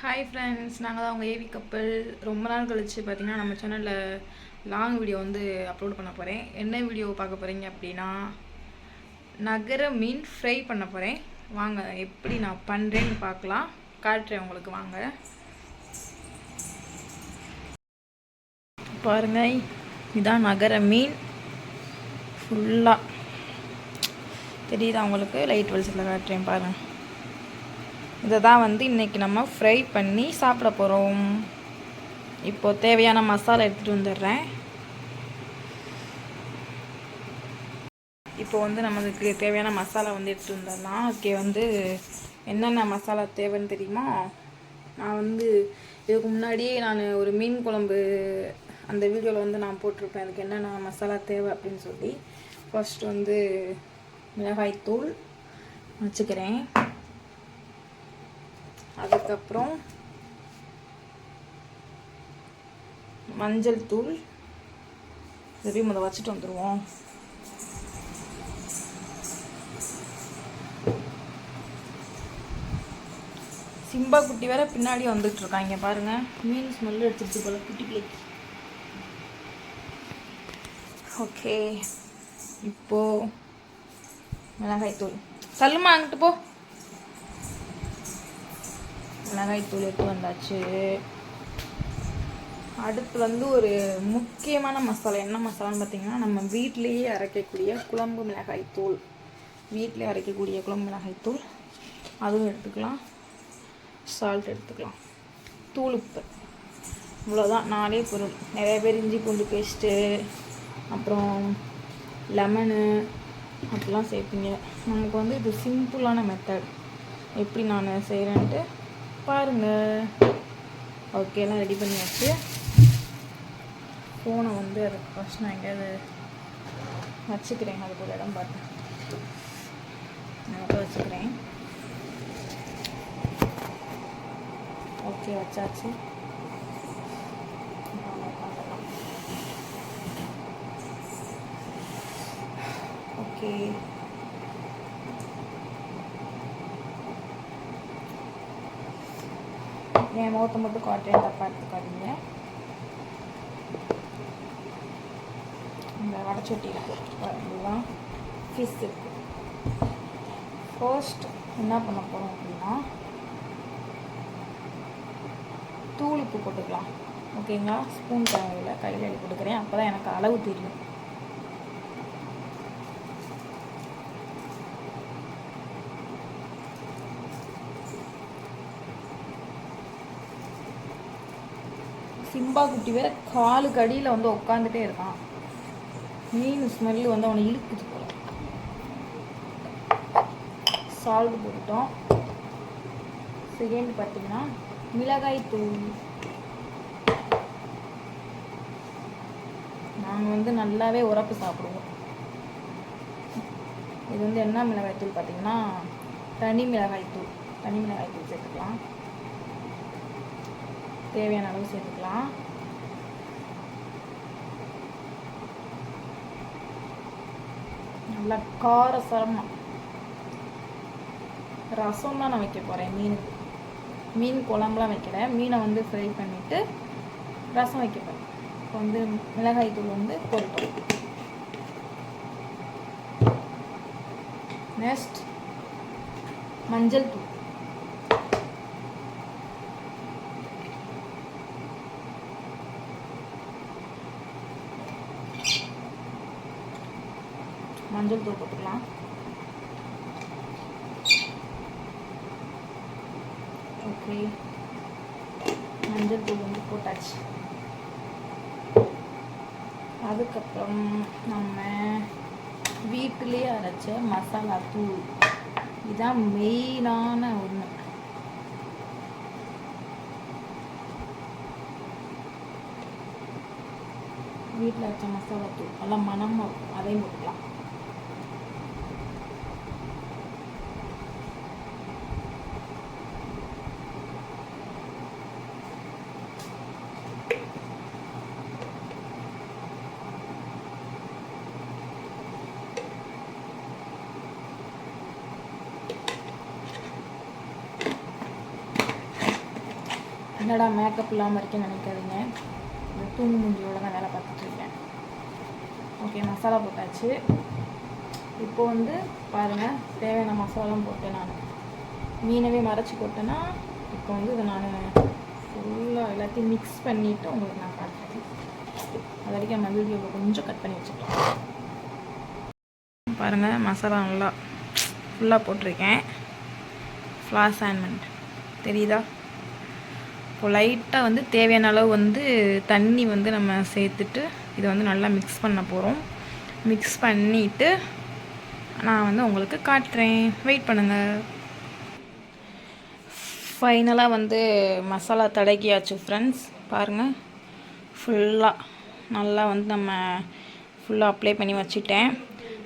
Hi friends நாங்கள் தான் உங்கள் ஏவி கப்பல். ரொம்ப நாள் கழித்து பார்த்தீங்கன்னா நம்ம சேனலில் லாங் வீடியோ வந்து அப்லோட் பண்ண போகிறேன் என்ன வீடியோ பார்க்க போகிறீங்க அப்படின்னா நகர மீன் ஃப்ரை பண்ண போகிறேன் வாங்க எப்படி நான் பண்ணுறேன்னு பார்க்கலாம். காட்டுறேன் உங்களுக்கு வாங்க. பாருங்க இதான் நகர மீன். ஃபுல்லாக தெரியுதா உங்களுக்கு? லைட் வெளிச்சத்தில் காட்டுறேன் பாருங்கள் இதை தான் வந்து இன்றைக்கி நம்ம ஃப்ரை பண்ணி சாப்பிட போகிறோம் இப்போது தேவையான மசாலா எடுத்துகிட்டு வந்துடுறேன். இப்போ வந்து நம்மளுக்கு தேவையான மசாலா வந்து எடுத்துகிட்டு வந்துடலாம். ஓகே வந்து என்னென்ன மசாலா தேவைன்னு தெரியுமா? நான் வந்து இதுக்கு முன்னாடியே நான் ஒரு மீன் குழம்பு அந்த வீடியோவில் வந்து நான் போட்டிருப்பேன். அதுக்கு என்னென்ன மசாலா தேவை அப்படின்னு சொல்லி. ஃபர்ஸ்ட் வந்து மிளகாய்த்தூள் வச்சுக்கிறேன். அதுக்கப்புறம் மஞ்சள் தூள். இதை முதல் வச்சுட்டு வந்துடுவோம் சிம்பா குட்டி வேற பின்னாடி வந்துட்டு இருக்காங்க பாருங்க. மீன் ஸ்மெல் எடுத்துருச்சு போல குட்டி பிள்ளைக்கு ஓகே இப்போ மிளகாய் தூள். தள்ளுமா அங்கிட்டு போ. மிளகாய் தூள் எடுத்து வந்தாச்சு. அடுத்து வந்து ஒரு முக்கியமான மசாலா என்ன மசாலான்னு பார்த்தீங்கன்னா நம்ம வீட்லேயே அரைக்கக்கூடிய குழம்பு மிளகாய் தூள் வீட்டிலே அரைக்கக்கூடிய குழம்பு மிளகாய் தூள் அதுவும் எடுத்துக்கலாம். சால்ட் எடுத்துக்கலாம். தூள் உப்பு. இவ்வளோதான் நாலே பொருள். நிறைய பேர் இஞ்சி பூண்டு பேஸ்ட்டு அப்புறம் லெமனு அப்படிலாம் சேர்ப்பீங்க. நமக்கு வந்து இது சிம்பிளான மெத்தட் எப்படி நான் செய்கிறேன்ட்டு பாருங்கள் ஓகே எல்லாம் ரெடி பண்ணியாச்சு. ஃபோனை வந்து அதுக்கு ஃபஸ்ட் நான் எங்கேயாவது வச்சுக்கிறேன். அதுக்கு ஒரு இடம் பார்த்தேன். நான் வச்சுக்கிறேன். ஓகே வச்சாச்சு. ஓகே முகத்தை மட்டும் காட்டுறேன் தப்பாக எடுத்துக்காதீங்க. இந்த வடச்சட்டியில் ஃபிஷ் இருக்குது ஃபர்ஸ்ட் என்ன பண்ண போகிறோம் அப்படின்னா தூள் உப்பு போட்டுக்கலாம் ஓகேங்களா ஸ்பூன் தேவையில்லை. கையில் எடுத்து கொடுக்குறேன் அப்போ தான் எனக்கு அளவு தெரியும். சிம்பா குட்டி வேற காலுக்கு அடியில் வந்து உட்காந்துட்டே இருக்கான். மீன் ஸ்மெல்லு வந்து அவனை இழுக்குது போல. சால்ட் போட்டுட்டோம். செகண்ட் பார்த்தீங்கன்னா மிளகாய் தூள். நாங்கள் வந்து நல்லாவே உரப்பு சாப்பிடுவோம். இது வந்து என்ன மிளகாய் தூள் பார்த்தீங்கன்னா தனி மிளகாய் தூள். தனி மிளகாய் தூள் சேர்த்துக்கலாம். தேவையான அளவு சேர்த்துக்கலாம். நல்லா காரசாரமாக ரசம் தான் நான் வைக்க போகிறேன் மீனுக்கு மீன் குழம்புலாம் வைக்கல. மீனை வந்து ஃப்ரை பண்ணிவிட்டு ரசம் வைக்க போகிறேன் இப்போ வந்து மிளகாய் தூள் வந்து போட்டோம் நெக்ஸ்ட் மஞ்சள் தூள். மஞ்சள் தூள் போட்டுக்கலாம். ஓகே மஞ்சள் தூள் வந்து போட்டாச்சு. அதுக்கப்புறம் நம்ம வீட்டிலேயே அரைச்ச மசாலா தூள். இதுதான் மெயினான ஒன்று வீட்டில் அரைச்ச மசாலா தூள். நல்லா மனமாக இருக்கும். அதையும் போட்டுக்கலாம். என்னடா மேக்கப் இல்லாமல் இருக்கேன்னு நினைக்காதீங்க. இந்த தூங்கு மூஞ்சியோட தான் வேலை பார்த்துட்டு இருக்கேன். ஓகே மசாலா போட்டாச்சு. இப்போ வந்து பாருங்கள் தேவையான மசாலாம் போட்டேன் நான். மீனவே மறைச்சி போட்டேன்னா இப்போ வந்து இதை நான் ஃபுல்லாக எல்லாத்தையும் மிக்ஸ் பண்ணிவிட்டு உங்களுக்கு நான் காட்டுறேன். அது வரைக்கும் நம்ம வீடியோவில் கொஞ்சம் கட் பண்ணி வச்சுக்கலாம். பாருங்கள் மசாலா நல்லா ஃபுல்லாக போட்டிருக்கேன். ஃப்ளாஸ் ஆன்மெண்ட் தெரியுதா? இப்போ லைட்டாக வந்து தேவையான அளவு வந்து தண்ணி வந்து நம்ம சேர்த்துட்டு இதை வந்து நல்லா மிக்ஸ் பண்ண போகிறோம் மிக்ஸ் பண்ணிவிட்டு நான் வந்து உங்களுக்கு காட்டுறேன். வெயிட் பண்ணுங்கள் ஃபைனலாக வந்து மசாலா தடக்கியாச்சு ஃப்ரெண்ட்ஸ் பாருங்கள் ஃபுல்லாக நல்லா வந்து நம்ம ஃபுல்லாக அப்ளை பண்ணி வச்சுட்டேன்.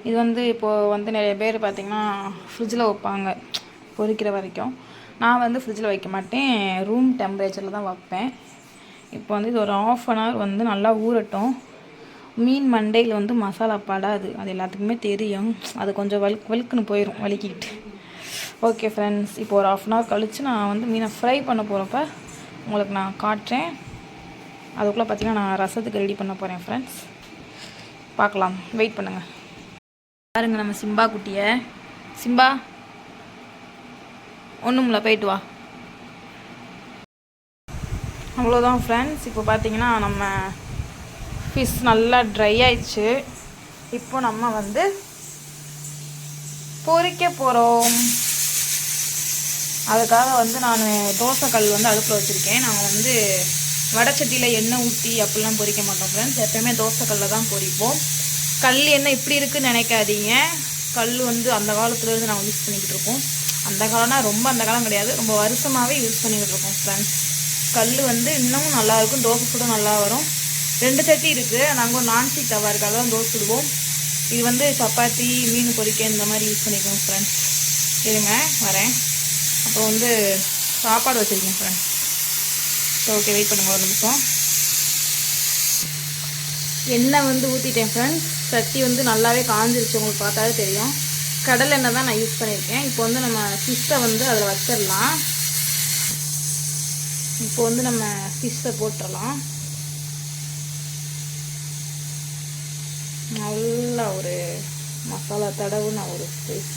இது வந்து இப்போது வந்து நிறைய பேர் பார்த்திங்கன்னா ஃப்ரிட்ஜில் வைப்பாங்க பொறிக்கிற வரைக்கும். நான் வந்து ஃப்ரிட்ஜில் வைக்க மாட்டேன். ரூம் டெம்பரேச்சரில் தான் வைப்பேன். இப்போ வந்து இது ஒரு ஆஃப் அன் ஹவர் வந்து நல்லா ஊறட்டும். மீன் மண்டையில் வந்து மசாலா படாது. அது எல்லாத்துக்குமே தெரியும். அது கொஞ்சம் வலுக்கு வலுக்குன்னு போயிடும் வலிக்கிட்டு ஓகே ஃப்ரெண்ட்ஸ் இப்போ ஒரு ஆஃப் அன் ஹவர் கழித்து நான் வந்து மீனை ஃப்ரை பண்ண போகிறப்ப உங்களுக்கு நான் காட்டுறேன். அதுக்குள்ளே பார்த்தீங்கன்னா நான் ரசத்துக்கு ரெடி பண்ண போகிறேன் ஃப்ரெண்ட்ஸ் பார்க்கலாம். வெயிட் பண்ணுங்கள் பாருங்கள் நம்ம சிம்பா குட்டியை. சிம்பா ஒன்றும்ல போயிட்டு வா. அவ்வளோதான் ஃப்ரெண்ட்ஸ் இப்போ பார்த்தீங்கன்னா நம்ம ஃபிஷ் நல்லா ட்ரை ஆயிடுச்சு. இப்போ நம்ம வந்து பொறிக்க போகிறோம் அதுக்காக வந்து நான் தோசைக்கல் வந்து அடுப்பில் வச்சுருக்கேன். நாங்கள் வந்து வடச்சட்டியில் எண்ணெய் ஊற்றி அப்படிலாம் பொறிக்க மாட்டோம் ஃப்ரெண்ட்ஸ் எப்போயுமே தோசைக்கல்ல தான் பொரிப்போம் கல் எண்ணெய் இப்படி இருக்குன்னு நினைக்காதீங்க. கல் வந்து அந்த காலத்துலேருந்து நாங்கள் யூஸ் பண்ணிக்கிட்டு இருக்கோம். அந்த காலம்னா ரொம்ப அந்த காலம் கிடையாது. ரொம்ப வருஷமாகவே யூஸ் பண்ணிக்கிட்டு இருக்கோம் ஃப்ரெண்ட்ஸ் கல் வந்து இன்னமும் நல்லாயிருக்கும் தோசை சுட நல்லா வரும். ரெண்டு சட்டி இருக்குது நாங்கள் ஒரு நான்ஸ்டிக் தவா இருக்காது தான் தோசை சுடுவோம். இது வந்து சப்பாத்தி மீன் பொரிக்க இந்த மாதிரி யூஸ் பண்ணிக்குவோம் ஃப்ரெண்ட்ஸ் இருங்க வரேன். அப்புறம் வந்து சாப்பாடு வச்சுருக்கேன் ஃப்ரெண்ட்ஸ் ஸோ ஓகே வெயிட் பண்ணுங்கள் ஒரு நிமிஷம். எண்ணெய் வந்து ஊற்றிட்டேன் ஃப்ரெண்ட்ஸ் சட்டி வந்து நல்லாவே காஞ்சிருச்சு. உங்களுக்கு பார்த்தாலே தெரியும். கடல் எண்ணெய் தான் நான் யூஸ் பண்ணியிருக்கேன். இப்போ வந்து நம்ம ஃபிஷ்ஷை வந்து அதில் வச்சிடலாம். இப்போ வந்து நம்ம ஃபிஷ்ஷை போட்டுடலாம். நல்லா ஒரு மசாலா தடவுன ஒரு ஃபிஷ்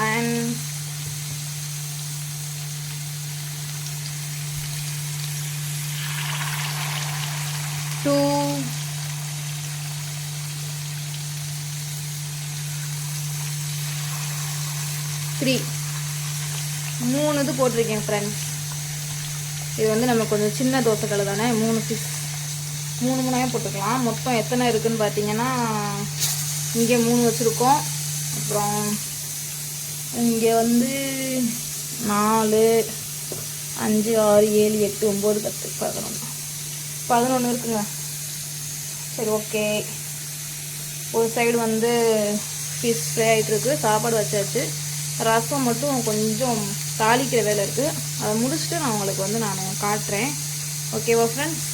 ஒன் த்ரீ மூணு இது போட்டிருக்கேன் ஃப்ரெண்ட்ஸ் இது வந்து நம்ம கொஞ்சம் சின்ன தோசைக்கல் தானே? மூணு பீஸ் மூணு மூணாவே போட்டுக்கலாம். மொத்தம் எத்தனை இருக்குதுன்னு பார்த்தீங்கன்னா இங்கே மூணு வச்சுருக்கோம். அப்புறம் இங்கே வந்து நாலு அஞ்சு ஆறு ஏழு எட்டு ஒம்பது பத்து பதினொன்று பதினொன்று இருக்குங்க. சரி ஓகே. ஒரு சைடு வந்து ஃபிஷ் ஃப்ரை ஆகிட்டுருக்கு சாப்பாடு வச்சாச்சு. ரசம் மட்டும் கொஞ்சம் தாளிக்கிற வேலை இருக்குது அதை முடிச்சுட்டு நான் உங்களுக்கு வந்து நான் காட்டுறேன். ஓகேவா ஃப்ரெண்ட்ஸ்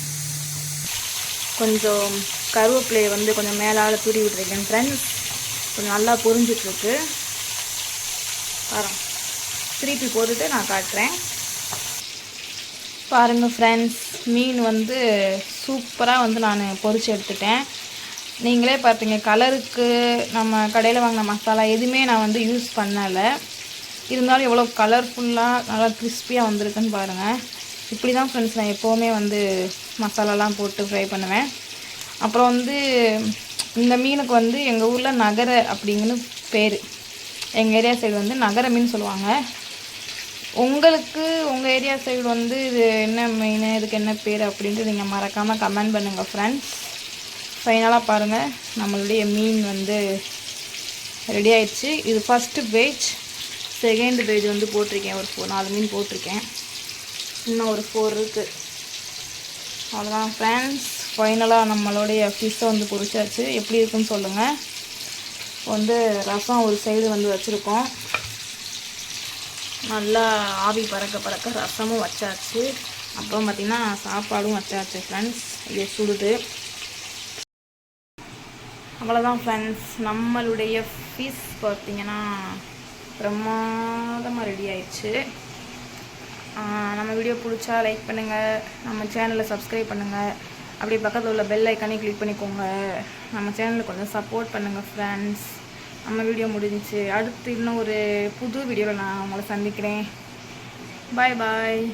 கொஞ்சம் கருவேப்பிலையை வந்து கொஞ்சம் மேலால் தூரி விட்டுருக்கேன் ஃப்ரெண்ட்ஸ் கொஞ்சம் நல்லா பொரிஞ்சிட்ருக்கு. பாருங்க. திருப்பி போட்டுட்டு நான் காட்டுறேன். பாருங்கள் ஃப்ரெண்ட்ஸ் மீன் வந்து சூப்பராக வந்து நான் பொறிச்சு எடுத்துட்டேன். நீங்களே பார்த்தீங்க கலருக்கு நம்ம கடையில் வாங்கின மசாலா எதுவுமே நான் வந்து யூஸ் பண்ணலை. இருந்தாலும் எவ்வளோ கலர்ஃபுல்லாக நல்லா கிறிஸ்பியாக வந்திருக்குன்னு பாருங்கள் இப்படி தான் ஃப்ரெண்ட்ஸ் நான் எப்போவுமே வந்து மசாலாலாம் போட்டு ஃப்ரை பண்ணுவேன். அப்புறம் வந்து இந்த மீனுக்கு வந்து எங்கள் ஊரில் நகர அப்படிங்கன்னு பேர். எங்கள் ஏரியா சைடு வந்து நகர மீன் சொல்லுவாங்க. உங்களுக்கு உங்கள் ஏரியா சைடு வந்து இது என்ன மீன் இதுக்கு என்ன பேர் அப்படின்ட்டு நீங்கள் மறக்காமல் கமெண்ட் பண்ணுங்கள் ஃப்ரெண்ட்ஸ் ஃபைனலாக பாருங்கள் நம்மளுடைய மீன் வந்து ரெடி ஆயிடுச்சு. இது ஃபஸ்ட்டு பேஜ் செகண்ட் பேஜ் வந்து போட்டிருக்கேன். ஒரு ஃபோர் நாலு மீன் போட்டிருக்கேன். இன்னும் ஒரு ஃபோர் இருக்குது அவ்வளோதான் ஃப்ரெண்ட்ஸ் ஃபைனலாக நம்மளுடைய ஃபிஷ்ஷை வந்து பொரிச்சாச்சு எப்படி இருக்குன்னு சொல்லுங்கள் வந்து ரசம் ஒரு சைடு வந்து வச்சுருக்கோம். நல்லா ஆவி பறக்க பறக்க ரசமும் வச்சாச்சு. அப்புறம் பார்த்திங்கன்னா சாப்பாடும் வச்சாச்சு ஃப்ரெண்ட்ஸ் இது சுடுது. அவ்வளோதான் ஃப்ரெண்ட்ஸ் நம்மளுடைய ஃபீஸ் பார்த்தீங்கன்னா பிரமாதமாக ரெடி ஆயிடுச்சு. நம்ம வீடியோ பிடிச்சா லைக் பண்ணுங்கள் நம்ம சேனலை சப்ஸ்கிரைப் பண்ணுங்கள் அப்படியே பக்கத்தில் உள்ள பெல் ஐக்கானே கிளிக் பண்ணிக்கோங்க. நம்ம சேனலுக்கு கொஞ்சம் சப்போர்ட் பண்ணுங்கள் ஃப்ரெண்ட்ஸ் நம்ம வீடியோ முடிஞ்சிச்சு. அடுத்து இன்னும் ஒரு புது வீடியோவில் நான் உங்களை சந்திக்கிறேன். பாய் பாய்